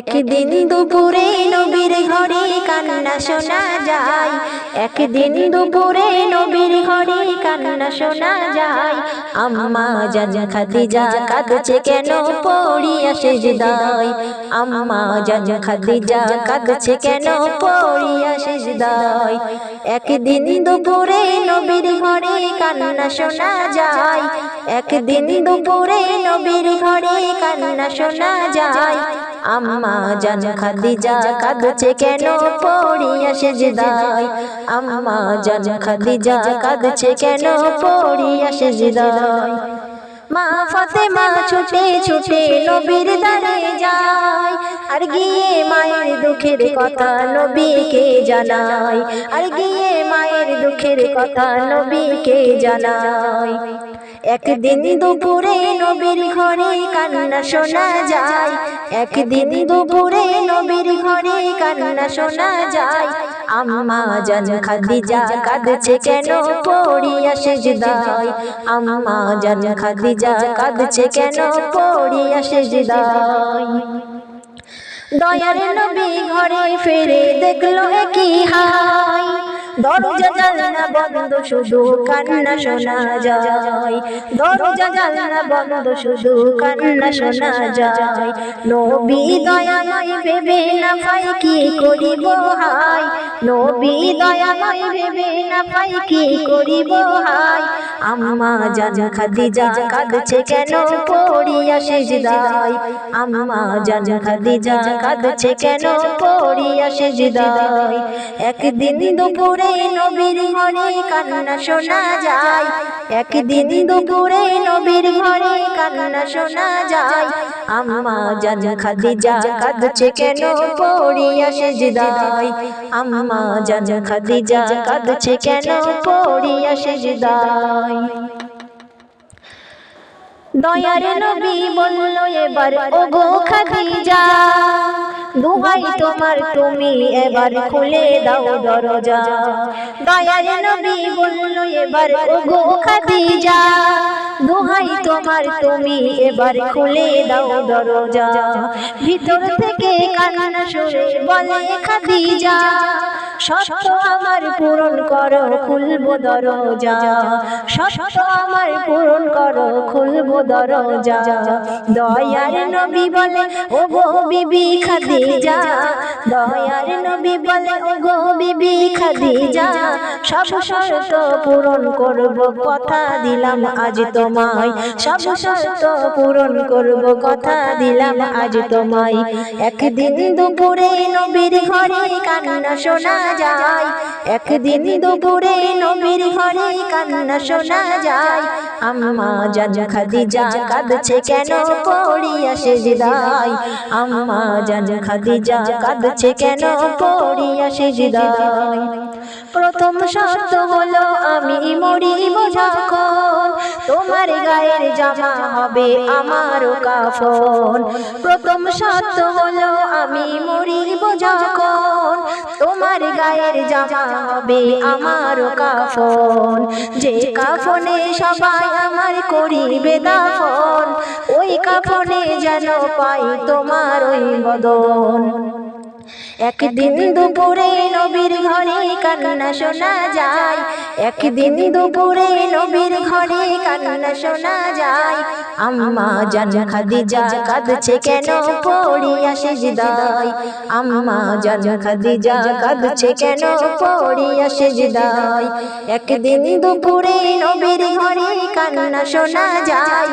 একদিন দুপুরে নবীর ঘরে কান্না শোনা যায়। একদিন দুপুরে নবীর ঘরে কান্না শোনা যায়। আম্মা জান খাদিজা কাঁদছে কেন? পড়িয়া সেজদায়। আম্মা জান খাদিজা কাঁদছে কেন? পড়িয়া সেজদায়। একদিন দুপুরে নবীর ঘরে কান্না শোনা যায়। একদিন দুপুরে নবীর ঘরে কান্না শোনা যায়। আম্মা জান খাদিজা কাঁদছে কেন? পড়িয়া সেজদায় আম্মা জান খাদিজা কাঁদছে কেন? পড়িয়া সেজদায় মা ফাতেমা ছুটে ছুটে নবীর দারে যায়। আর গিয়ে মায়ের দুঃখের কথা নবীকে জানায়। আর গিয়ে মায়ের দুঃখের কথা নবীকে জানায়। একদিন দুপুরে নবীর ঘরে কান্না শোনা যায়। একদিন দুপুরে নবীর ঘরে কান্না শোনা যায়। আম্মা জান খাদিজা কাঁদছে কেন? পড়িয়া সেজদায় আম্মা জান খাদিজা কাঁদছে কেন? পড়িয়া সেজদায় দয়ার নবী ঘরে ফিরে দেখল কি হাই দরজা জানলা বন্ধ শুধু কান্না শোনা যায়। দরজা জানলা বন্ধ, শুধু কান্না শোনা যায়। নবী দয়াময় ভেবে না পাই কি করিব হাই। নবী দয়াময় ভেবে না পাই কি করিব হাই। আম্মা জান খাদিজা কাঁদছে কেন? পড়িয়া সেজদায় আম্মা জান খাদিজা কাঁদছে কেন? পড়িয়া সেজদায় একদিন দুপুরে নবীর ঘরে কান্না শোনা যায়। একদিন দুপুরে নবীর ঘরে কান্না শোনা যায়। আম্মা জান খাদিজা কাঁদছে কেন? পড়িয়া সেজদায় আম্মা জান খাদিজা কাঁদছে কেন? পড়িয়া সেজদায় দয়ার নবী বলল, এবার ওগো খাদিজা দুহাই তোমার তুমি এবার খুলে দাও দরজা। দয়ার নবী বলল এবার ওগো খাদিজা দুহাই তোমার তুমি এবার খুলে দাও দরজা। ভিতর থেকে কান্না শুরু বলে খাদিজা সত্য আমার পূরণ করো, খুলবো দরজা। সত্য আমার পূরণ করো, খুলবো দরজা। দয়ার নবী বলে ও গো বিবি খাদিজা। দয়ার নবী বলে ও গো বিবি খাদিজা। সব শর্ত পূরণ করব, কথা দিলাম আজ তোমায়। সব পূরণ করব, কথা দিলাম আজ তোমায়। একদিন দুপুরে নবীর ঘরে কান্না শোনা যায়। একদিন দুপুরে নবীর ঘরে কান্না শোনা যায়। আম্মা জান খাদিজা কাঁদছে কেন পড়িয়া আম্মা জান খাদিজা কাঁদছে কেন পড়িয়া প্রথম শব্দ হলো, আমি মরিব যখন? তোমার গায়ের জামা হবে আমারও কাফন। প্রথম শব্দ হলো, আমি মরিব যখন? গায়ের জামা হবে আমার কাফন। যে কাফনে সবাই আমার করিবে দাফন ওই কাফনে যেন পাই তোমার ওই বদন একদিন দুপুরে কান্না শোনা যায়। একদিন দুপুরে নবীর ঘরে কান্না শোনা যায়। আম্মা জান খাদিজা কাঁদছে কেন? পড়িয়া সেজদায় আম্মা জান খাদিজা কাঁদছে কেন? পড়িয়া সেজদায় একদিন দুপুরে নবীর ঘরে কান্না শোনা যায়।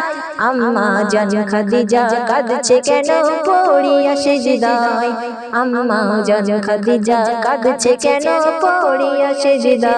আম্মা জান খাদিজা কাঁদছে কেন? পড়িয়া সেজদায় আম্মা জান খাদিজা কাঁদছে কেন? পড়িয়া সেজদায়